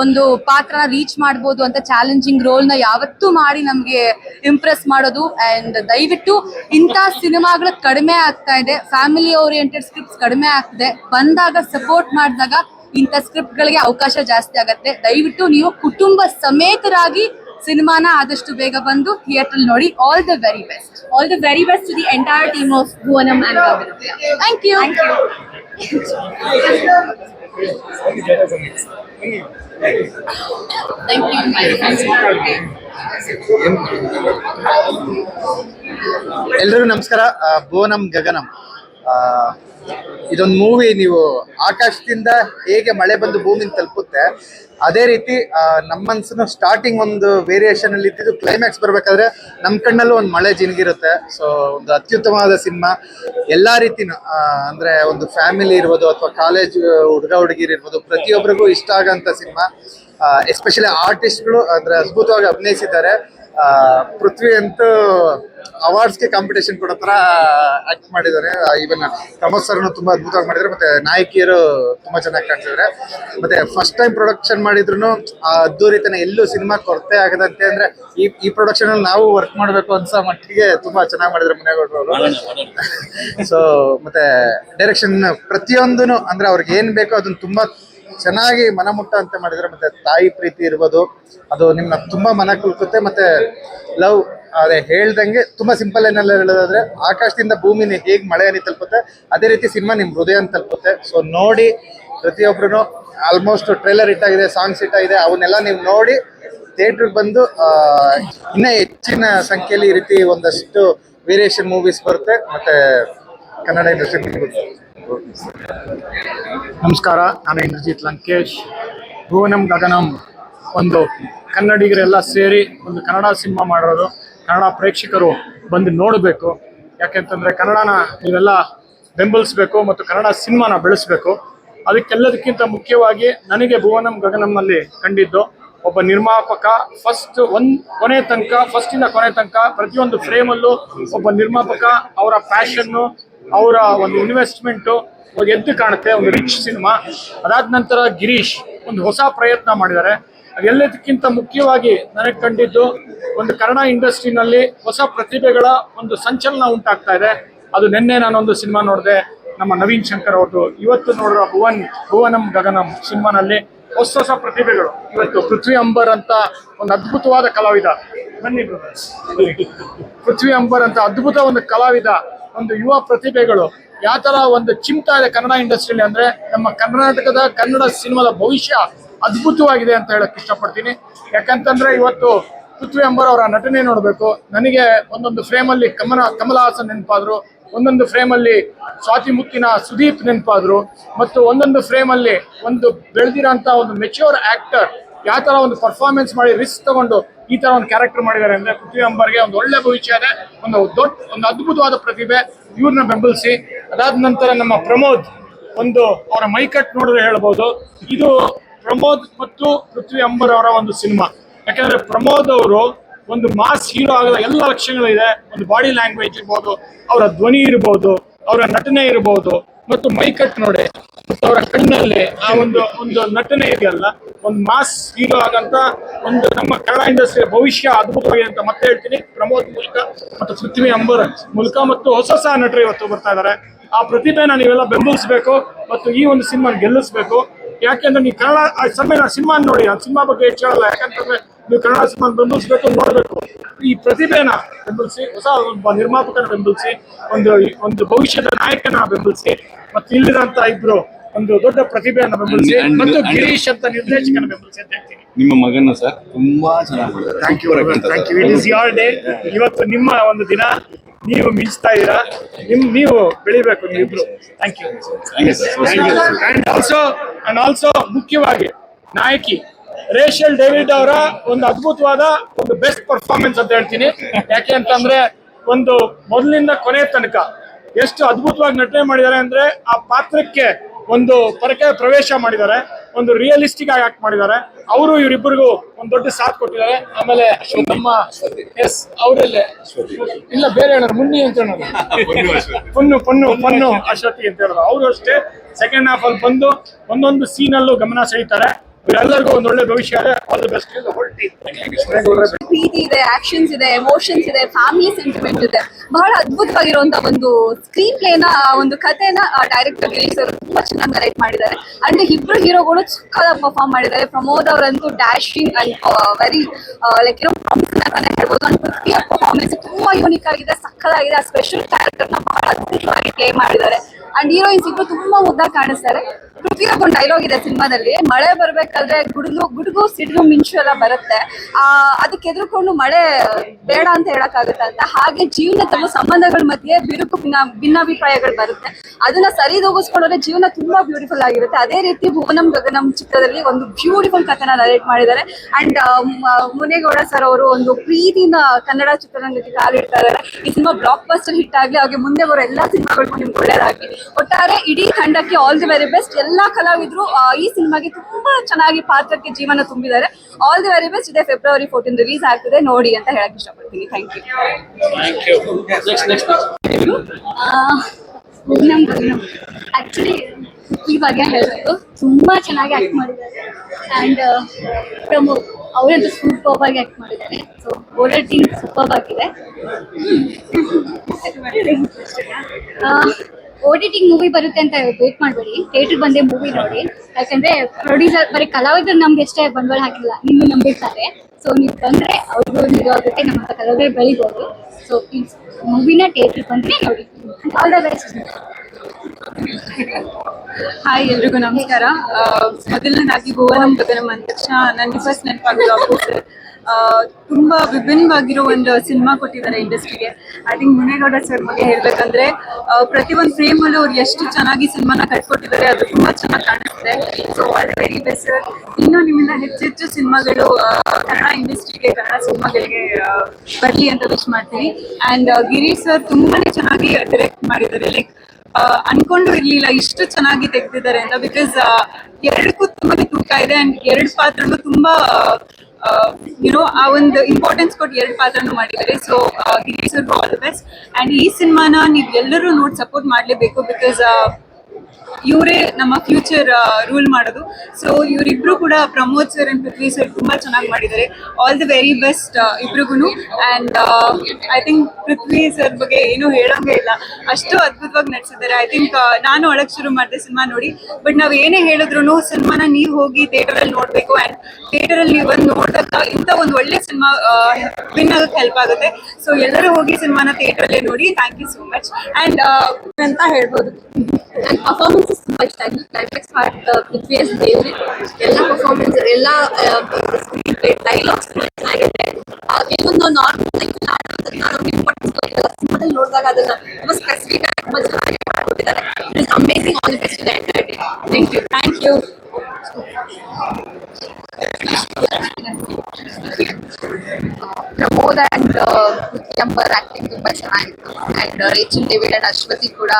ಒಂದು ಪಾತ್ರನ ರೀಚ್ ಮಾಡ್ಬೋದು ಅಂತ ಚಾಲೆಂಜಿಂಗ್ ರೋಲ್ನ ಯಾವತ್ತೂ ಮಾಡಿ ನಮ್ಗೆ ಇಂಪ್ರೆಸ್ ಮಾಡೋದು. ಅಂಡ್ ದಯವಿಟ್ಟು ಇಂಥ ಸಿನಿಮಾಗಳು ಕಡಿಮೆ ಆಗ್ತಾ ಇದೆ. ಫ್ಯಾಮಿಲಿ ಓರಿಯೆಂಟೆಡ್ ಸ್ಕ್ರಿಪ್ಟ್ಸ್ ಕಡಿಮೆ ಆಗ್ತಿದೆ. ಬಂದಾಗ ಸಪೋರ್ಟ್ ಮಾಡಿದಾಗ ಇಂಥ ಸ್ಕ್ರಿಪ್ಟ್ ಗಳಿಗೆ ಅವಕಾಶ ಜಾಸ್ತಿ ಆಗತ್ತೆ. ದಯವಿಟ್ಟು ನೀವು ಕುಟುಂಬ ಸಮೇತರಾಗಿ ಸಿನಿಮಾನ ಆದಷ್ಟು ಬೇಗ ಬಂದು ಥಿಯೇಟರ್ ನೋಡಿ. All the very best all the very best to the entire team of Bhuvanam and you thank you ಎಲ್ರಿಗೂ ನಮಸ್ಕಾರ. ಭುವನಂ ಗಗನಂ. ಇದೊಂದು ಮೂವಿ ನೀವು ಆಕಾಶದಿಂದ ಹೇಗೆ ಮಳೆ ಬಂದು ಭೂಮಿನ ತಲುಪುತ್ತೆ, ಅದೇ ರೀತಿ ನಮ್ಮ ಮನ್ಸನ್ನು ಸ್ಟಾರ್ಟಿಂಗ್ ಒಂದು ವೇರಿಯೇಷನ್ ಅಲ್ಲಿ ಇದ್ದಿದ್ದು ಕ್ಲೈಮ್ಯಾಕ್ಸ್ ಬರ್ಬೇಕಾದ್ರೆ ನಮ್ಮ ಕಣ್ಣಲ್ಲೂ ಒಂದು ಮಳೆ ಜಿನಗಿರುತ್ತೆ. ಸೊ ಒಂದು ಅತ್ಯುತ್ತಮವಾದ ಸಿನಿಮಾ ಎಲ್ಲಾ ರೀತಿನೂ ಅಂದ್ರೆ ಒಂದು ಫ್ಯಾಮಿಲಿ ಇರ್ಬೋದು ಅಥವಾ ಕಾಲೇಜ್ ಹುಡುಗ ಹುಡುಗಿರು ಇರ್ಬೋದು ಪ್ರತಿಯೊಬ್ಬರಿಗೂ ಇಷ್ಟ ಆಗಂತ ಸಿನಿಮಾ ಎಸ್ಪೆಷಲಿ ಆರ್ಟಿಸ್ಟ್ಗಳು ಅಂದ್ರೆ ಅದ್ಭುತವಾಗಿ ಅಭಿನಯಿಸಿದ್ದಾರೆ. ಪೃಥ್ವಿ ಅಂತೂ ಅವಾರ್ಡ್ಸ್ಗೆ ಕಾಂಪಿಟೇಷನ್ ಕೊಡೋ ಥರ ಆಕ್ಟ್ ಮಾಡಿದ್ದಾರೆ. ಈವನ್ ಪ್ರಮೋದ್ ಸರ್ನು ತುಂಬಾ ಅದ್ಭುತವಾಗಿ ಮಾಡಿದ್ದಾರೆ. ಮತ್ತೆ ನಾಯಕಿಯರು ತುಂಬಾ ಚೆನ್ನಾಗಿ ಕಾಣ್ತಿದ್ದಾರೆ. ಮತ್ತೆ ಫಸ್ಟ್ ಟೈಮ್ ಪ್ರೊಡಕ್ಷನ್ ಮಾಡಿದ್ರು ಆ ಅದ್ದೂರಿತನ ಎಲ್ಲೂ ಸಿನಿಮಾ ಕೊರತೆ ಆಗದಂತೆ ಅಂದ್ರೆ ಈ ಈ ಪ್ರೊಡಕ್ಷನ್ ಅಲ್ಲಿ ನಾವು ವರ್ಕ್ ಮಾಡಬೇಕು ಅನ್ಸೋ ಮಟ್ಟಿಗೆ ತುಂಬಾ ಚೆನ್ನಾಗಿ ಮಾಡಿದ್ರು ಮುನೇಗೌಡರು ಸೊ ಮತ್ತೆ ಡೈರೆಕ್ಷನ್ ಪ್ರತಿಯೊಂದೂ ಅಂದ್ರೆ ಅವ್ರಿಗೆ ಏನು ಬೇಕೋ ಅದನ್ನ ತುಂಬಾ ಚೆನ್ನಾಗಿ ಮನಮುಟ್ಟ ಅಂತ ಮಾಡಿದ್ರೆ ಮತ್ತೆ ತಾಯಿ ಪ್ರೀತಿ ಇರ್ಬೋದು. ಅದು ನಿಮ್ಮನ್ನ ತುಂಬಾ ಮನ ಕುಲ್ಕುತ್ತೆ. ಮತ್ತೆ ಲವ್, ಅದೇ ಹೇಳ್ದಂಗೆ ತುಂಬಾ ಸಿಂಪಲ್ ಏನೆಲ್ಲ ಹೇಳೋದಾದ್ರೆ, ಆಕಾಶದಿಂದ ಭೂಮಿನ ಹೇಗೆ ಮಳೆ ಹನಿ ತಲುಪುತ್ತೆ. ಅದೇ ರೀತಿ ಸಿನಿಮಾ ನಿಮ್ಮ ಹೃದಯ ತಲುಪುತ್ತೆ. ಸೊ ನೋಡಿ ಪ್ರತಿಯೊಬ್ಬರು ಆಲ್ಮೋಸ್ಟ್ ಟ್ರೈಲರ್ ಇಟ್ಟಾಗಿದೆ ಸಾಂಗ್ಸ್ ಇಟ್ಟಾಗಿದೆ, ಅವನ್ನೆಲ್ಲ ನೀವು ನೋಡಿ ಥಿಯೇಟ್ರಿಗೆ ಬಂದು ಇನ್ನ ಹೆಚ್ಚಿನ ಸಂಖ್ಯೆಯಲ್ಲಿ ಈ ರೀತಿ ಒಂದಷ್ಟು ವೇರಿಯೇಷನ್ ಮೂವೀಸ್ ಬರುತ್ತೆ. ಮತ್ತೆ ಕನ್ನಡ ಇಂಡಸ್ಟ್ರಿ ನಮಸ್ಕಾರ, ನಾನು ಇಂದ್ರಜಿತ್ ಲಂಕೇಶ್. ಭುವನಂ ಗಗನಂ. ಒಂದು ಕನ್ನಡಿಗರೆಲ್ಲ ಸೇರಿ ಒಂದು ಕನ್ನಡ ಸಿನಿಮಾ ಮಾಡಿರೋದು. ಕನ್ನಡ ಪ್ರೇಕ್ಷಕರು ಬಂದು ನೋಡಬೇಕು. ಯಾಕೆಂತಂದರೆ ಕನ್ನಡನ ನೀವೆಲ್ಲ ಬೆಂಬಲಿಸಬೇಕು ಮತ್ತು ಕನ್ನಡ ಸಿನಿಮಾನ ಬೆಳೆಸಬೇಕು. ಅದಕ್ಕೆಲ್ಲದಕ್ಕಿಂತ ಮುಖ್ಯವಾಗಿ ನನಗೆ ಭುವನಂ ಗಗನಂನಲ್ಲಿ ಕಂಡಿದ್ದು ಒಬ್ಬ ನಿರ್ಮಾಪಕ ಫಸ್ಟ್ ಒನ್, ಕೊನೆ ತನಕ ಫಸ್ಟಿಂದ ಕೊನೆ ತನಕ ಪ್ರತಿಯೊಂದು ಫ್ರೇಮಲ್ಲೂ ಒಬ್ಬ ನಿರ್ಮಾಪಕ, ಅವರ ಪ್ಯಾಷನ್ನು ಅವರ ಒಂದು ಇನ್ವೆಸ್ಟ್ಮೆಂಟು ಒಂದು ಎದ್ದು ಕಾಣುತ್ತೆ, ಒಂದು ರಿಚ್ ಸಿನಿಮಾ ಅದಾದ ನಂತರ ಗಿರೀಶ್ ಒಂದು ಹೊಸ ಪ್ರಯತ್ನ ಮಾಡಿದ್ದಾರೆ. ಅದೆಲ್ಲದಕ್ಕಿಂತ ಮುಖ್ಯವಾಗಿ ನನಗೆ ಕಂಡಿದ್ದು ಒಂದು ಕನ್ನಡ ಇಂಡಸ್ಟ್ರಿನಲ್ಲಿ ಹೊಸ ಪ್ರತಿಭೆಗಳ ಒಂದು ಸಂಚಲನ ಉಂಟಾಗ್ತಾ ಇದೆ. ಅದು ನಿನ್ನೆ ನಾನೊಂದು ಸಿನಿಮಾ ನೋಡಿದೆ, ನಮ್ಮ ನವೀನ್ ಶಂಕರ್ ಅವರು ಇವತ್ತು ನೋಡಿರೋ ಭುವನ್, ಭುವನಂ ಗಗನಂ ಸಿನಿಮಾನಲ್ಲಿ ಹೊಸ ಹೊಸ ಪ್ರತಿಭೆಗಳು. ಇವತ್ತು ಪೃಥ್ವಿ ಅಂಬರ್ ಅಂತ ಒಂದು ಅದ್ಭುತವಾದ ಕಲಾವಿದ. ಬನ್ನಿ. ಪೃಥ್ವಿ ಅಂಬರ್ ಅಂತ ಅದ್ಭುತ ಒಂದು ಕಲಾವಿದ ಒಂದು ಯುವ ಪ್ರತಿಭೆಗಳು. ಯಾವ ಥರ ಒಂದು ಚಿಮ್ತಾ ಇದೆ ಕನ್ನಡ ಇಂಡಸ್ಟ್ರಿಯಲ್ಲಿ ಅಂದ್ರೆ ನಮ್ಮ ಕರ್ನಾಟಕದ ಕನ್ನಡ ಸಿನಿಮಾದ ಭವಿಷ್ಯ ಅದ್ಭುತವಾಗಿದೆ ಅಂತ ಹೇಳಕ್ ಇಷ್ಟಪಡ್ತೀನಿ. ಯಾಕಂತಂದ್ರೆ ಇವತ್ತು ಪೃಥ್ವಿ ಅಂಬರ್ ಅವರ ನಟನೆ ನೋಡಬೇಕು. ನನಗೆ ಒಂದೊಂದು ಫ್ರೇಮಲ್ಲಿ ಕಮಲ ಕಮಲ ಹಾಸನ್ ನೆನಪಾದ್ರು. ಒಂದೊಂದು ಫ್ರೇಮಲ್ಲಿ ಸ್ವಾತಿ ಮುತ್ತಿನ ಸುದೀಪ್ ನೆನಪಾದ್ರು. ಮತ್ತು ಒಂದೊಂದು ಫ್ರೇಮಲ್ಲಿ ಒಂದು ಬೆಳೆದಿರೋಂಥ ಒಂದು ಮೆಚ್ಯೂರ್ ಆಕ್ಟರ್ ಯಾವ ತರ ಒಂದು ಪರ್ಫಾರ್ಮೆನ್ಸ್ ಮಾಡಿ ರಿಸ್ಕ್ ತಗೊಂಡು ಈ ತರ ಒಂದು ಕ್ಯಾರೆಕ್ಟರ್ ಮಾಡಿದ್ದಾರೆ ಅಂದ್ರೆ ಪೃಥ್ವಿ ಅಂಬರ್ಗೆ ಒಂದು ಒಳ್ಳೆ ಭವಿಷ್ಯ ಇದೆ. ಒಂದು ದೊಡ್ಡ, ಒಂದು ಅದ್ಭುತವಾದ ಪ್ರತಿಭೆ ಇವ್ರನ್ನ ಬೆಂಬಲಿಸಿ. ಅದಾದ ನಂತರ ನಮ್ಮ ಪ್ರಮೋದ್ ಒಂದು ಅವರ ಮೈಕಟ್ ನೋಡಿದ್ರೆ ಹೇಳ್ಬೋದು. ಇದು ಪ್ರಮೋದ್ ಮತ್ತು ಪೃಥ್ವಿ ಅಂಬರ್ ಅವರ ಒಂದು ಸಿನಿಮಾ ಯಾಕಂದ್ರೆ ಪ್ರಮೋದ್ ಅವರು ಒಂದು ಮಾಸ್ ಹೀರೋ ಆಗದ ಎಲ್ಲ ಲಕ್ಷಣಗಳಿದೆ. ಒಂದು ಬಾಡಿ ಲ್ಯಾಂಗ್ವೇಜ್ ಇರ್ಬೋದು, ಅವರ ಧ್ವನಿ ಇರ್ಬೋದು, ಅವರ ನಟನೆ ಇರ್ಬೋದು, ಮತ್ತು ಮೈಕಟ್ ನೋಡಿ. ಅವರ ಕಣ್ಣಲ್ಲಿ ಆ ಒಂದು ಒಂದು ನಟನೆ ಇದೆಯಲ್ಲ? ಒಂದು ಮಾಸ್ ಹೀರೋ ಆಗಂತ ಒಂದು ನಮ್ಮ ಕನ್ನಡ ಇಂಡಸ್ಟ್ರಿಯ ಭವಿಷ್ಯ ಅದ್ಭುತವಾಗಿದೆ ಅಂತ ಮತ್ತೆ ಹೇಳ್ತೀನಿ. ಪ್ರಮೋದ್ ಮೂಲಕ ಮತ್ತು ಪೃಥ್ವಿ ಅಂಬರ್ ಮೂಲಕ ಮತ್ತು ಹೊಸ ಹೊಸ ನಟರು ಇವತ್ತು ಬರ್ತಾ ಇದ್ದಾರೆ ಆ ಪ್ರತಿಭೆನ ನೀವೆಲ್ಲ ಬೆಂಬಲಿಸಬೇಕು ಮತ್ತು ಈ ಒಂದು ಸಿನಿಮಾ ಗೆಲ್ಲಿಸ್ಬೇಕು. ಯಾಕೆಂದ್ರೆ ನೀವು ಕನ್ನಡ ಆ ಸಿನಿಮಾ ಸಿನಿಮಾ ನೋಡಿ, ಆ ಸಿನಿಮಾ ಬಗ್ಗೆ ಹೆಚ್ಚು ಹೇಳಲ್ಲ ಯಾಕಂತಂದ್ರೆ ನೀವು ಕನ್ನಡ ಸಿನಿಮಾ ಬೆಂಬಲಿಸಬೇಕು ನೋಡಬೇಕು. ಈ ಪ್ರತಿಭೆನ ಬೆಂಬಲಿಸಿ, ಹೊಸ ಒಬ್ಬ ನಿರ್ಮಾಪಕನ ಬೆಂಬಲಿಸಿ, ಒಂದು ಒಂದು ಭವಿಷ್ಯದ ನಾಯಕನ ಬೆಂಬಲಿಸಿ, ಮತ್ತು ಇಲ್ಲಿದಂತ ಇಬ್ರು ಒಂದು ದೊಡ್ಡ ಪ್ರತಿಭೆಯನ್ನು ಬೆಂಬಲಿಸಿ ಮತ್ತು ಗಿರೀಶ್ ಅಂತ ನಿರ್ದೇಶಕನ ಬೆಂಬಲಿಸಿ ಅಂತ ಹೇಳ್ತೀನಿ. ನಿಮ್ಮ ಮಗನ ಸರ್ ತುಂಬಾ thank you thank you it is your day ಇವತ್ತು ನಿಮ್ಮ ಒಂದು ದಿನ ನೀವು ಮಿಂಚ್ತಾ ಇದ್ದೀರಾ? ನಿಮ್ ನೀವು ಬೆಳಿಬೇಕು ನೀವಿಬ್ರು. Thank you and also and also ಮುಖ್ಯವಾಗಿ ನಾಯಕಿ ರೇಷಲ್ ಡೇವಿಡ್ ಅವರ ಒಂದು ಅದ್ಭುತವಾದ ಒಂದು ಬೆಸ್ಟ್ ಪರ್ಫಾರ್ಮೆನ್ಸ್ ಅಂತ ಹೇಳ್ತೀನಿ. ಯಾಕೆ ಅಂತಂದ್ರೆ ಒಂದು ಮೊದಲಿಂದ ಕೊನೆ ತನಕ ಎಷ್ಟು ಅದ್ಭುತವಾಗಿ ನಟನೆ ಮಾಡಿದ್ದಾರೆ ಅಂದ್ರೆ ಆ ಪಾತ್ರಕ್ಕೆ ಒಂದು ಪರಕೆ ಪ್ರವೇಶ ಮಾಡಿದ್ದಾರೆ, ಒಂದು ರಿಯಲಿಸ್ಟಿಕ್ ಆಗಿ ಆಕ್ಟ್ ಮಾಡಿದ್ದಾರೆ. ಅವರು ಇವರಿಬ್ಬರಿಗೂ ಒಂದು ದೊಡ್ಡ ಸಾಥ್ ಕೊಟ್ಟಿದ್ದಾರೆ. ಆಮೇಲೆ ನಮ್ಮ ಎಸ್, ಅವರಲ್ಲೇ. ಇಲ್ಲ, ಬೇರೆ ಹೇಳೋರು ಮುನ್ನಿ ಅಂತ ಹೇಳೋದು. ಪೊನ್ನು ಪೊನ್ನು ಅಶ್ವತಿ ಅಂತ ಹೇಳೋದು. ಅವರು ಅಷ್ಟೇ ಸೆಕೆಂಡ್ ಹಾಫ್ ಅಲ್ಲಿ ಬಂದು ಒಂದೊಂದು ಸೀನ್ ಅಲ್ಲೂ ಗಮನ ಸೆಳೀತಾರೆ. ಇವರೆಲ್ಲರಿಗೂ ಒಂದು ಒಳ್ಳೆ ಭವಿಷ್ಯ. ಆಲ್ ದಿ ಬೆಸ್ಟ್ ಪ್ರೀತಿ ಇದೆ ಆಕ್ಷನ್ಸ್ ಇದೆ ಎಮೋಷನ್ಸ್ ಇದೆ ಫ್ಯಾಮಿಲಿ ಸೆಂಟಿಮೆಂಟ್ ಇದೆ. ಬಹಳ ಅದ್ಭುತವಾಗಿರುವಂತ ಒಂದು ಸ್ಕ್ರೀನ್ ಪ್ಲೇನ ಒಂದು ಕಥೆನ ಡೈರೆಕ್ಟರ್ ಗಿರೀಶ್ ಅವರು ತುಂಬಾ ಚೆನ್ನಾಗಿ ನರೇಟ್ ಮಾಡಿದ್ದಾರೆ. ಅಂಡ್ ಇಬ್ರು ಹೀರೋಗಳು ಸಕ್ಕದಾಗಿ ಪರ್ಫಾರ್ಮ್ ಮಾಡಿದ್ದಾರೆ. ಪ್ರಮೋದ್ ಅವರಂತೂ ಡ್ಯಾಶಿಂಗ್ ಅಂಡ್ ವೆರಿ ಲೈಕ್ ಏನೋ ಪ್ರಾಮಿಸ್ ಹೇಳ್ಬೋದು. ಅಂಡ್ ಪರ್ಫಾರ್ಮೆನ್ಸ್ ತುಂಬಾ ಯೂನಿಕ್ ಆಗಿದೆ ಸಕ್ಕದಾಗಿದೆ ಆ ಸ್ಪೆಷಲ್ ಕ್ಯಾರೆಕ್ಟರ್ನ ಬಹಳ ಅದ್ಭುತವಾಗಿ ಪ್ಲೇ ಮಾಡಿದ್ದಾರೆ. ಅಂಡ್ ಹೀರೋಯಿನ್ಸ್ ಇಬ್ರು ತುಂಬಾ ಮುದ್ದಾಗಿ ಕಾಣಿಸ್ತಾರೆ. ಪ್ರತಿಯೊಬ್ಬ ಒಂದು ಡೈಲಾಗ್ ಇದೆ ಸಿನಿಮಾದಲ್ಲಿ. ಮಳೆ ಬರ್ಬೇಕಾದ್ರೆ ಗುಡುಗು ಗುಡುಗು ಸಿಡುಗು ಮಿಂಚು ಎಲ್ಲ ಬರುತ್ತೆ. ಆ, ಅದಕ್ಕೆ ಎದುರುಕೊಂಡು ಮಳೆ ಬೇಡ ಅಂತ ಹೇಳಕ್ಕಾಗುತ್ತೆ ಅಂತ. ಹಾಗೆ ಜೀವನದಲ್ಲೂ ಸಂಬಂಧಗಳ ಮಧ್ಯೆ ಬಿರುಕು, ಭಿನ್ನ, ಭಿನ್ನಾಭಿಪ್ರಾಯಗಳು ಬರುತ್ತೆ. ಅದನ್ನ ಸರಿದೂಗಿಸ್ಕೊಂಡ್ರೆ ಜೀವನ ತುಂಬಾ ಬ್ಯೂಟಿಫುಲ್ ಆಗಿರುತ್ತೆ. ಅದೇ ರೀತಿ ಭುವನಂ ಗಗನಂ ಚಿತ್ರದಲ್ಲಿ ಒಂದು ಬ್ಯೂಟಿಫುಲ್ ಕಥೆನ ನರೇಟ್ ಮಾಡಿದ್ದಾರೆ. ಅಂಡ್ ಮುನೇಗೌಡ ಸರ್ ಅವರು ಒಂದು ಪ್ರೀತಿನ ಕನ್ನಡ ಚಿತ್ರರಂಗಕ್ಕೆ ಕಾಲಿಡ್ತಾ ಇದ್ದಾರೆ. ಈ ಸಿನಿಮಾ ಬ್ಲಾಕ್ ಬಸ್ಟರ್ ಹಿಟ್ ಆಗ್ಲಿ ಹಾಗೆ ಮುಂದೆ ಬರೋ ಎಲ್ಲಾ ಸಿನಿಮಾಗಳಿಗೂ ನಿಮ್ಗೆ ಒಳ್ಳೇದಾಗ್ಲಿ. ಒಟ್ಟಾರೆ ಇಡೀ ತಂಡಕ್ಕೆ ಆಲ್ ದಿ ವೆರಿ ಬೆಸ್ಟ್ ಎಲ್ಲಾ ಕಲಾವಿದರು ಈ ಸಿನಿಮಾಗೆ ತುಂಬಾ ಚೆನ್ನಾಗಿ ಪಾತ್ರಕ್ಕೆ ಜೀವನ ತುಂಬಿದ್ದಾರೆ. ಆಲ್ ದಿ ವೆರಿ ಬೆಸ್ಟ್ ಇದೆ ಫೆಬ್ರವರಿ ಫೋರ್ಟೀನ್ ರಿಲೀಸ್ ಆಗ್ತಿದೆ. ನೋಡಿ ಅಂತ ಹೇಳಕ್ ಇಷ್ಟಪಡ್ತೀನಿ. ಥ್ಯಾಂಕ್ ಯು ಆಕ್ಚುಲಿ ಈ ಬಗ್ಗೆ ಹೇಳಬೇಕು. ತುಂಬಾ ಚೆನ್ನಾಗಿ ಆಕ್ಟ್ ಮಾಡಿದ್ದಾರೆ. ಅಂಡ್ ಪ್ರಮೋದ್ ಅವರಂತೂ ಸೂಪರ್ ಆಗಿ ಆಕ್ಟ್ ಮಾಡಿದ್ದಾರೆ. ಸೊ ಓಡರ್ ಟೀಮ್ ಸೂಪರ್ ಆಗಿದೆ. ಓಡಿಟಿಂಗ್ ಮೂವಿ ಬರುತ್ತೆ ಅಂತ ವೇಟ್ ಮಾಡಬೇಡಿ. ಥಿಯೇಟರ್ ಬಂದೇ ಮೂವಿ ನೋಡಿ. ಯಾಕಂದ್ರೆ ಪ್ರೊಡ್ಯೂಸರ್ ಬರೀ ಕಲಾವಿದರು ನಮ್ಗೆ ಎಷ್ಟೇ ಬಂಡವಾಳ ಹಾಕಿಲ್ಲ ನಿಮ್ಗೆ ನಂಬಿರ್ತಾರೆ. ಸೊ ನೀವು ಬಂದ್ರೆ ಅವ್ರಿಗೂ ಇದು ಆಗುತ್ತೆ, ನಮ್ಮ ಕಲಾವಿದ್ರೆ ಬೆಳಿಬಹುದು ಸೊ ಪ್ಲೀಸ್ ಮೂವಿನ ಥಿಯೇಟರ್ ಬಂದ್ರೆ ನೋಡಿ. ಆಲ್ ದ ಬೆಸ್ಟ್ ಹಾಯ್ ಎಲ್ರಿಗೂ ನಮಸ್ಕಾರ. ಮೊದಲನೇದಾಗಿ ಭುವನಂ ಬಗ್ಗೆ ಅಂದ ತಕ್ಷಣ ನನಗೆ ಫಸ್ಟ್ ನೆನಪಾಗೋದು ಅಪ್ಪು ತುಂಬಾ ವಿಭಿನ್ನವಾಗಿರೋ ಒಂದು ಸಿನಿಮಾ ಕೊಟ್ಟಿದ್ದಾರೆ ಇಂಡಸ್ಟ್ರಿಗೆ ಐ ಥಿಂಕ್ ಮುನೇಗೌಡ ಸರ್ ಬಗ್ಗೆ ಹೇಳ್ಬೇಕಂದ್ರೆ ಆ, ಪ್ರತಿಯೊಂದು ಫ್ರೇಮ್ ಅಲ್ಲಿ ಅವ್ರು ಎಷ್ಟು ಚೆನ್ನಾಗಿ ಸಿನಿಮಾನ ಕಟ್ಕೊಟ್ಟಿದ್ದಾರೆ ಅದು ತುಂಬಾ ಚೆನ್ನಾಗಿ ಕಾಣಿಸ್ತಿದೆ. ಸೊ ಆಲ್ ವೆರಿ ಬೆಸ್ಟ್ ಇನ್ನು ನಿಮ್ಮಿಂದ ಹೆಚ್ಚೆಚ್ಚು ಸಿನಿಮಾಗಳು ಕನ್ನಡ ಇಂಡಸ್ಟ್ರಿಗೆ ಕನ್ನಡ ಸಿನಿಮಾಗಳಿಗೆ ಬರಲಿ ಅಂತ ವಿಶ್ ಮಾಡ್ತೀನಿ. ಅಂಡ್ ಗಿರೀಶ್ ಸರ್ ತುಂಬಾನೇ ಚೆನ್ನಾಗಿ ಡೈರೆಕ್ಟ್ ಮಾಡಿದ್ದಾರೆ. ಲೈಕ್ ಅನ್ಕೊಂಡು ಇರ್ಲಿಲ್ಲ ಇಷ್ಟು ಚೆನ್ನಾಗಿ ತೆಗ್ದಿದ್ದಾರೆ ಅಂತ ಬಿಕಾಸ್ ಎರಡಕ್ಕೂ ತುಂಬಾನೇ ತೂಕ ಇದೆ ಅಂಡ್ ಎರಡು ಪಾತ್ರನು ತುಂಬಾ ಯುನೋ ಆ ಒಂದು ಇಂಪಾರ್ಟೆನ್ಸ್ ಕೊಟ್ಟು ಎರಡು ಪಾತ್ರನೂ ಮಾಡಿದ್ದಾರೆ. So Girish all the best and ಈ ಸಿನಿಮಾನ ನೀವು ಎಲ್ಲರೂ ನೋಡಿ ಸಪೋರ್ಟ್ ಮಾಡಲೇಬೇಕು ಬಿಕಾಸ್ ಇವರೇ ನಮ್ಮ ಫ್ಯೂಚರ್ ರೂಲ್ ಮಾಡೋದು. ಸೊ ಇವರಿಬ್ರು ಕೂಡ Pramod sir and Prithvi sir ತುಂಬಾ ಚೆನ್ನಾಗಿ ಮಾಡಿದ್ದಾರೆ. ಆಲ್ ದಿ ವೆರಿ ಬೆಸ್ಟ್ ಇಬ್ರಿಗೂ and I think Prithvi sir ಬಗ್ಗೆ ಏನು ಹೇಳೋಂಗೆ ಇಲ್ಲ. ಅಷ್ಟು ಅದ್ಭುತವಾಗಿ ನಡೆಸಿದ್ದಾರೆ. ಐ ಥಿಂಕ್ ನಾನು ಒಳಗೆ ಶುರು ಮಾಡಿದೆ ಸಿನಿಮಾ ನೋಡಿ. ಬಟ್ ನಾವ್ ಏನೇ ಹೇಳಿದ್ರು ಸಿನಿಮಾನ ನೀವು ಹೋಗಿ ಥಿಯೇಟರ್ ಅಲ್ಲಿ ನೋಡ್ಬೇಕು. ಅಂಡ್ ಥಿಯೇಟರ್ ಅಲ್ಲಿ ನೀವು ಬಂದು ನೋಡಿದಾಗ ಇಂಥ ಒಂದು ಒಳ್ಳೆ ಸಿನಿಮಾ ವಿನ್ ಆಗೋಕ್ಕೆ ಹೆಲ್ಪ್ ಆಗುತ್ತೆ. ಸೊ ಎಲ್ಲರೂ ಹೋಗಿ ಸಿನಿಮಾನ ಥಿಯೇಟರ್ ಅಲ್ಲೇ ನೋಡಿ. Thank you so much and ಅಂತ ಹೇಳ್ಬೋದು. ಪರ್ಫಾರ್ಮೆನ್ಸಸ್ ಇಷ್ಟ ಆಯ್ತು ಕ್ಲೈಮ್ಯಾಕ್ಸ್ ಪಾರ್ಟ್ ಪೃಥ್ವಿಯಸ್ ದೇವ್ರಿ ಎಲ್ಲ ಪರ್ಫಾರ್ಮೆನ್ಸ್ ಎಲ್ಲ ಡೈಲಾಗ್ಸ್ ಚೆನ್ನಾಗಿದೆ ಏನೊಂದು ನಾರ್ಮಲ್ ಲೈಫ್ ಸಿನಿಮಾದಲ್ಲಿ ನೋಡಿದಾಗ ಅದನ್ನ ತುಂಬಾ ಸ್ಪೆಸಿಫಿಕ್ ಆಗಿ ತುಂಬಾ ಚೆನ್ನಾಗಿ ಮಾಡ್ಕೊಟ್ಟಿದ್ದಾರೆ it is amazing all the best thank you thank you and Ambar acting ತುಂಬಾ ಚೆನ್ನಾಗಿತ್ತು and Rachel David and Ashwathi ಕೂಡ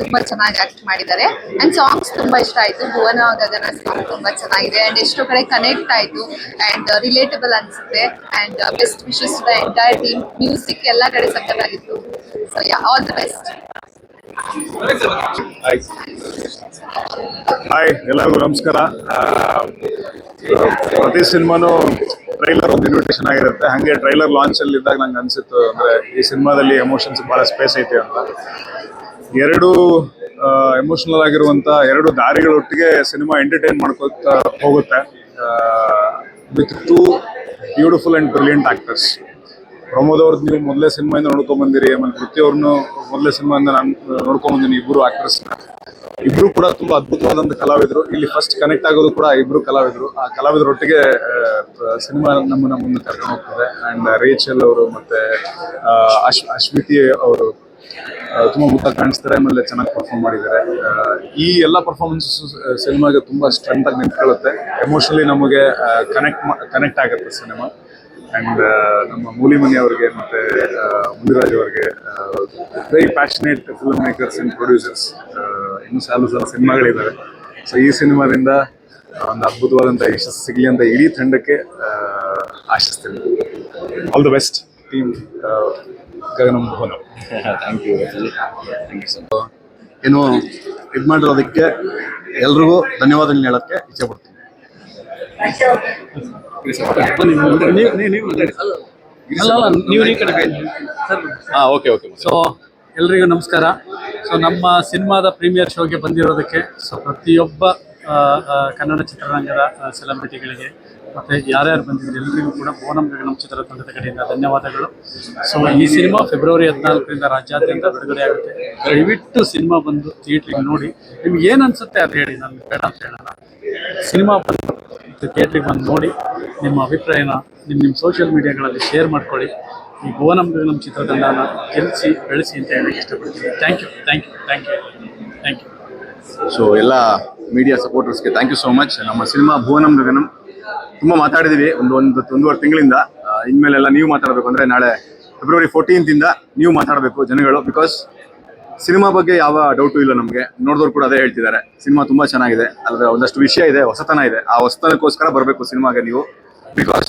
ತುಂಬಾ ಚೆನ್ನಾಗಿ ಆಕ್ಟ್ ಮಾಡಿದ್ದಾರೆ. ಅಂಡ್ ಸಾಂಗ್ಸ್ ತುಂಬಾ ಇಷ್ಟ ಆಯ್ತು. ಭುವನ ಗಗನ ಸಾಂಗ್ ತುಂಬಾ ಚೆನ್ನಾಗಿದೆ. ಅಂಡ್ ಎಷ್ಟೋ ಕಡೆ ಕನೆಕ್ಟ್ ಆಯ್ತು. ಅಂಡ್ ರಿಲೇಟಬಲ್ ಅನ್ಸುತ್ತೆ. And best wishes the entire team music ಎಲ್ಲ ಕಡೆ ಸಕ್ಕತ್ತಾಗಿತ್ತು. So all the best hi ಎಲ್ಲರಿಗೂ ನಮಸ್ಕಾರ. ಪ್ರತಿ ಸಿನಿಮಾನು ಟ್ರೈಲರ್ ಒಂದು ಇನ್ವಿಟೇಷನ್ ಆಗಿರುತ್ತೆ. ಹಂಗೆ ಟ್ರೈಲರ್ ಲಾಂಚ್ ಅಲ್ಲಿ ಇದ್ದಾಗ ನಂಗೆ ಅನ್ಸಿತ್ತು ಅಂದ್ರೆ ಈ ಸಿನಿಮಾದಲ್ಲಿ ಎಮೋಷನ್ಸ್ ಬಹಳ ಸ್ಪೇಸ್ ಐತೆ ಅಂತ. ಎರಡು ಎಮೋಷನಲ್ ಆಗಿರುವಂತ ಎರಡು ದಾರಿಗಳೊಟ್ಟಿಗೆ ಸಿನಿಮಾ ಎಂಟರ್ಟೈನ್ ಮಾಡ್ಕೋತಾ ಹೋಗುತ್ತೆ. With two beautiful and brilliant actors Pramod ಅವ್ರದ್ದು ನೀವು ಮೊದಲೇ ಸಿನಿಮಾಯಿಂದ ನೋಡ್ಕೊಂಡ್ ಬಂದಿರಿ, ಆಮೇಲೆ ಕೃತಿ ಅವ್ರನ್ನು ಮೊದಲೇ ಸಿನಿಮಾಯಿಂದ ನಾನು ನೋಡ್ಕೊಂಡ್ ಬಂದಿನಿ ಇಬ್ಬರು ಆಕ್ಟರ್ಸ್ನ ಇಬ್ರು ಕೂಡ ತುಂಬಾ ಅದ್ಭುತವಾದಂತ ಕಲಾವಿದರು. ಇಲ್ಲಿ ಫಸ್ಟ್ ಕನೆಕ್ಟ್ ಆಗೋದು ಕೂಡ ಇಬ್ರು ಕಲಾವಿದರು. ಆ ಕಲಾವಿದರೊಟ್ಟಿಗೆ ಸಿನಿಮಾ ನಮ್ಮನ್ನ ಮುಂದೆ ಕರ್ಕೊಂಡು ಹೋಗ್ತದೆ. ಅಂಡ್ ರೇಚಲ್ ಅವರು ಮತ್ತೆ ಅಶ್ವಿತಿ ಅವರು ತುಂಬಾ ಮುಖ ಕಾಣಿಸ್ತಾರೆ, ಆಮೇಲೆ ಚೆನ್ನಾಗಿ ಪರ್ಫಾರ್ಮ್ ಮಾಡಿದ್ದಾರೆ. ಈ ಎಲ್ಲ ಪರ್ಫಾರ್ಮೆನ್ಸ್ ಸಿನಿಮಾಗೆ ತುಂಬಾ ಸ್ಟ್ರೆಂತ್ ಆಗಿ ನಿಂತ್ಕೊಳ್ಳುತ್ತೆ. ಎಮೋಷನಲಿ ನಮಗೆ ಕನೆಕ್ಟ್ ಕನೆಕ್ಟ್ ಆಗುತ್ತೆ ಸಿನಿಮಾ. ಅಂಡ್ ನಮ್ಮ ಮೂಲಿಮನಿ ಅವರಿಗೆ ಮತ್ತೆ ಮುಂದಿರಾಜ್ ಮುನಿರಾಜ್ ಅವರಿಗೆ very passionate film makers and producers ಇನ್ನು ಸಾಲು ಸಾಲ ಸಿನಿಮಾಗಳಿದ್ದಾವೆ ಸೊ ಈ ಸಿನಿಮಾದಿಂದ ಒಂದು ಅದ್ಭುತವಾದಂಥ ಯಶಸ್ಸು ಸಿಗಲಿ ಅಂತ ಇಡೀ ತಂಡಕ್ಕೆ ಆಶಿಸ್ತೇನೆ. All the best team Gaganam Mohan thank you thank you so ಏನು ಇದು ಮಾಡಿರೋದಕ್ಕೆ ಎಲ್ರಿಗೂ ಧನ್ಯವಾದಗಳನ್ನ ಹೇಳೋಕ್ಕೆ ಇಚ್ಛೆ ಪಡ್ತೀನಿ. Okay okay. ಸೊ ಎಲ್ರಿಗೂ ನಮಸ್ಕಾರ. ಸೊ ನಮ್ಮ ಸಿನಿಮಾದ ಪ್ರೀಮಿಯರ್ ಶೋಗೆ ಬಂದಿರೋದಕ್ಕೆ ಸೊ ಪ್ರತಿಯೊಬ್ಬ ಕನ್ನಡ ಚಿತ್ರರಂಗದ ಸೆಲೆಬ್ರಿಟಿಗಳಿಗೆ ಮತ್ತು ಯಾರ್ಯಾರು ಬಂದಿದ್ರು ಎಲ್ಲರಿಗೂ ಕೂಡ ಓನಂ ಗಗನಂ ಚಿತ್ರತಂಡದ ಕಡೆಯಿಂದ ಧನ್ಯವಾದಗಳು. ಸೊ ಈ ಸಿನಿಮಾ ಫೆಬ್ರವರಿ ಹದಿನಾಲ್ಕರಿಂದ ರಾಜ್ಯಾದ್ಯಂತ ಬಿಡುಗಡೆ ಆಗುತ್ತೆ. ದಯವಿಟ್ಟು ಸಿನಿಮಾ ಬಂದು ಥಿಯೇಟ್ರಿಗೆ ನೋಡಿ. ನಿಮ್ಗೆ ಏನು ಅನಿಸುತ್ತೆ ಅದು ಹೇಳಿ ನಾನು ಬೇಡ ಅಂತ ಹೇಳಲ್ಲ. ಸಿನಿಮಾ ಬಂದು ಥಿಯೇಟ್ರಿಗೆ ಬಂದು ನೋಡಿ ನಿಮ್ಮ ಅಭಿಪ್ರಾಯನ ನಿಮ್ಮ ನಿಮ್ಮ ಸೋಷಿಯಲ್ ಮೀಡಿಯಾಗಳಲ್ಲಿ ಶೇರ್ ಮಾಡ್ಕೊಳ್ಳಿ. ಈ ಭುವನಂ ಗಗನಂ ಚಿತ್ರತಂಡನ ಗೆಲ್ಲಿಸಿ ಬೆಳೆಸಿ ಅಂತ ಹೇಳಕ್ಕೆ ಇಷ್ಟಪಡ್ತೀನಿ. Thank you thank you thank you thank you so ಎಲ್ಲ ಮೀಡಿಯಾ ಸಪೋರ್ಟರ್ಸ್ಗೆ ಥ್ಯಾಂಕ್ ಯು ಸೋ ಮಚ್ ನಮ್ಮ ಸಿನಿಮಾ ಭುವನಂ ಗಗನಂ ತುಂಬ ಮಾತಾಡಿದ್ದೀವಿ ಒಂದು ಒಂದು ಒಂದೂವರೆ ತಿಂಗಳಿಂದ. ಇನ್ಮೇಲೆಲ್ಲ ನೀವು ಮಾತಾಡಬೇಕು ಅಂದರೆ ನಾಳೆ ಫೆಬ್ರವರಿ ಫೋರ್ಟೀನ್ತಿಂದ ನೀವು ಮಾತಾಡಬೇಕು ಜನಗಳು ಬಿಕಾಸ್ ಸಿನಿಮಾ ಬಗ್ಗೆ ಯಾವ ಡೌಟು ಇಲ್ಲ ನಮಗೆ. ನೋಡಿದವ್ರು ಕೂಡ ಅದೇ ಹೇಳ್ತಿದ್ದಾರೆ. ಸಿನಿಮಾ ತುಂಬಾ ಚೆನ್ನಾಗಿದೆ. ಅಲ್ಲದೆ ಒಂದಷ್ಟು ವಿಷಯ ಇದೆ, ಹೊಸತನ ಇದೆ. ಆ ಹೊಸತನಕ್ಕೋಸ್ಕರ ಬರಬೇಕು ಸಿನಿಮಾಗೆ ನೀವು. ಬಿಕಾಸ್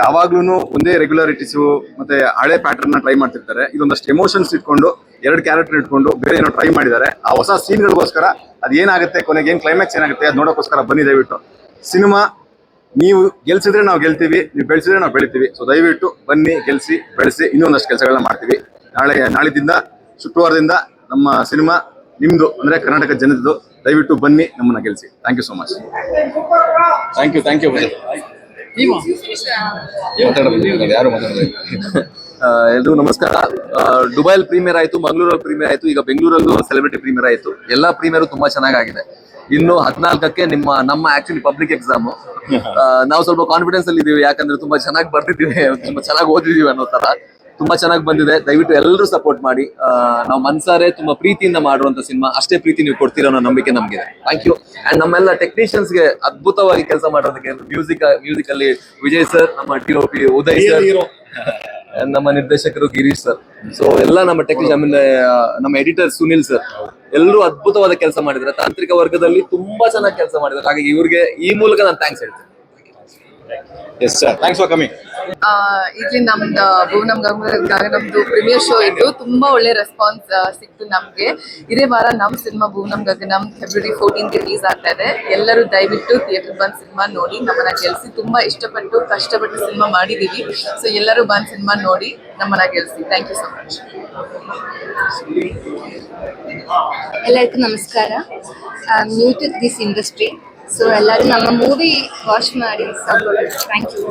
ಯಾವಾಗ್ಲೂ ಒಂದೇ ರೆಗ್ಯುಲಾರಿಟೀಸು ಮತ್ತೆ ಹಳೆ ಪ್ಯಾಟರ್ನ್ ಟ್ರೈ ಮಾಡ್ತಿರ್ತಾರೆ. ಇದೊಂದಷ್ಟು ಎಮೋಷನ್ಸ್ ಇಟ್ಕೊಂಡು, ಎರಡು ಕ್ಯಾರೆಕ್ಟರ್ ಇಟ್ಕೊಂಡು, ಬೇರೆ ಏನೋ ಟ್ರೈ ಮಾಡಿದ್ದಾರೆ. ಆ ಹೊಸ ಸೀನ್ಗಳಿಗೋಸ್ಕರ ಅದು ಏನಾಗುತ್ತೆ, ಕೊನೆಗೆ ಏನು ಕ್ಲೈಮ್ಯಾಕ್ಸ್ ಏನಾಗುತ್ತೆ ಅದು ನೋಡೋಕ್ಕೋಸ್ಕರ ಬನ್ನಿ ದಯವಿಟ್ಟು. ಸಿನಿಮಾ, ನೀವು ಗೆಲ್ಸಿದ್ರೆ ನಾವು ಗೆಲ್ತೀವಿ, ನೀವು ಬೆಳೆಸಿದ್ರೆ ನಾವು ಬೆಳಿತೀವಿ. ಸೊ ದಯವಿಟ್ಟು ಬನ್ನಿ, ಗೆಲ್ಸಿ, ಬೆಳೆಸಿ ಇನ್ನೊಂದಷ್ಟು ಕೆಲಸಗಳನ್ನ ಮಾಡ್ತೀವಿ. ನಾಳೆ, ನಾಳಿದ್ದಿಂದ, ಶುಕ್ರವಾರದಿಂದ ನಮ್ಮ ಸಿನಿಮಾ ನಿಮ್ದು ಅಂದ್ರೆ ಕರ್ನಾಟಕ ಜನದ್ದು ದಯವಿಟ್ಟು ಬನ್ನಿ ನಮ್ಮನ್ನ ಗೆಲ್ಸಿ. Thank you so much thank you thank you ಯಾರು ಎಲ್ರಿಗೂ ನಮಸ್ಕಾರ. ದುಬೈಲ್ ಪ್ರೀಮಿಯರ್ ಆಯ್ತು ಮಂಗಳೂರಲ್ಲಿ ಪ್ರೀಮಿಯರ್ ಆಯ್ತು ಈಗ ಬೆಂಗಳೂರಲ್ಲೂ ಸೆಲೆಬ್ರಿಟಿ ಪ್ರೀಮಿಯರ್ ಆಯ್ತು. ಎಲ್ಲಾ ಪ್ರೀಮಿಯರ್ ತುಂಬಾ ಚೆನ್ನಾಗಿದೆ ಇನ್ನು ಹದಿನಾಲ್ಕಕ್ಕೆ ನಿಮ್ಮ ನಮ್ಮ ಆಕ್ಚುಲಿ ಪಬ್ಲಿಕ್ ಎಕ್ಸಾಮ್ ನಾವು ಸ್ವಲ್ಪ ಕಾನ್ಫಿಡೆನ್ಸ್ ಅಲ್ಲಿ ಇದೀವಿ ಯಾಕಂದ್ರೆ ತುಂಬಾ ಚೆನ್ನಾಗಿ ಬರ್ತಿದ್ದೀವಿ ತುಂಬಾ ಚೆನ್ನಾಗಿ ಓದಿದೀವಿ ಅನ್ನೋ ತರ. ತುಂಬಾ ಚೆನ್ನಾಗಿ ಬಂದಿದೆ. ದಯವಿಟ್ಟು ಎಲ್ಲರೂ ಸಪೋರ್ಟ್ ಮಾಡಿ. ನಾವು ಮನ್ಸಾರೆ ತುಂಬಾ ಪ್ರೀತಿಯಿಂದ ಮಾಡುವಂತ ಸಿನಿಮಾ. ಅಷ್ಟೇ ಪ್ರೀತಿ ನೀವು ಕೊಡ್ತೀರೋ ಅನ್ನೋ ನಂಬಿಕೆ ನಮ್ಗೆ ಥ್ಯಾಂಕ್ ಯು ಅಂಡ್ ನಮ್ಮೆಲ್ಲ ಟೆಕ್ನಿಷಿಯನ್ಸ್ಗೆ ಅದ್ಭುತವಾಗಿ ಕೆಲಸ ಮಾಡೋದಕ್ಕೆ ಮ್ಯೂಸಿಕ್ ಮ್ಯೂಸಿಕ್ ಅಲ್ಲಿ ವಿಜಯ್ ಸರ್ ನಮ್ಮ T O P Uday sir ನಮ್ಮ ನಿರ್ದೇಶಕರು ಗಿರೀಶ್ ಸರ್ ಸೊ ಎಲ್ಲ ನಮ್ಮ ಟೆಕ್ನಿಷಿಯನ್ ಆಮೇಲೆ ನಮ್ಮ ಎಡಿಟರ್ ಸುನಿಲ್ ಸರ್ ಎಲ್ಲರೂ ಅದ್ಭುತವಾದ ಕೆಲಸ ಮಾಡಿದ್ದಾರೆ. ತಾಂತ್ರಿಕ ವರ್ಗದಲ್ಲಿ ತುಂಬಾ ಚೆನ್ನಾಗಿ ಕೆಲಸ ಮಾಡಿದ್ದಾರೆ. ಹಾಗಾಗಿ ಇವ್ರಿಗೆ ಈ ಮೂಲಕ ನಾನು ಥ್ಯಾಂಕ್ಸ್ ಹೇಳ್ತೇನೆ. Yes sir thanks for coming ಆ, ಇಲ್ಲಿ ನಮ್ದು ಭುವನಂ ನಮ್ದು ಪ್ರೀಮಿಯರ್ ಶೋ ಇದ್ದು ತುಂಬಾ ಒಳ್ಳೆ ರೆಸ್ಪಾನ್ಸ್ ಸಿಕ್ತು ನಮ್ಗೆ. ಇದೇ ವಾರ ನಮ್ cinema Bhuvanam Gaganam February fourteen release ಆಗ್ತಾ ಇದೆ. ಎಲ್ಲರೂ ದಯವಿಟ್ಟು ಥಿಯೇಟರ್ ಬಂದ್ ಸಿನಿಮಾ ನೋಡಿ. ನಮ್ಮನ್ನ ಗೆಲ್ಸಿ. ತುಂಬಾ ಇಷ್ಟಪಟ್ಟು ಕಷ್ಟಪಟ್ಟು ಸಿನಿಮಾ ಮಾಡಿದೀವಿ. ಸೊ ಎಲ್ಲರೂ ಬಂದ್ ಸಿನಿಮಾ ನೋಡಿ ನಮ್ಮನ್ನ ಗೆಲ್ಸಿ. ಥ್ಯಾಂಕ್ ಯು ಸೊ ಮಚ್ ಎಲ್ಲರಿಗೂ ನಮಸ್ಕಾರ. New to this industry so ಎಲ್ಲರೂ ನಮ್ಮ ಮೂವಿ ವಾಚ್ ಮಾಡಿ ಥ್ಯಾಂಕ್ ಯು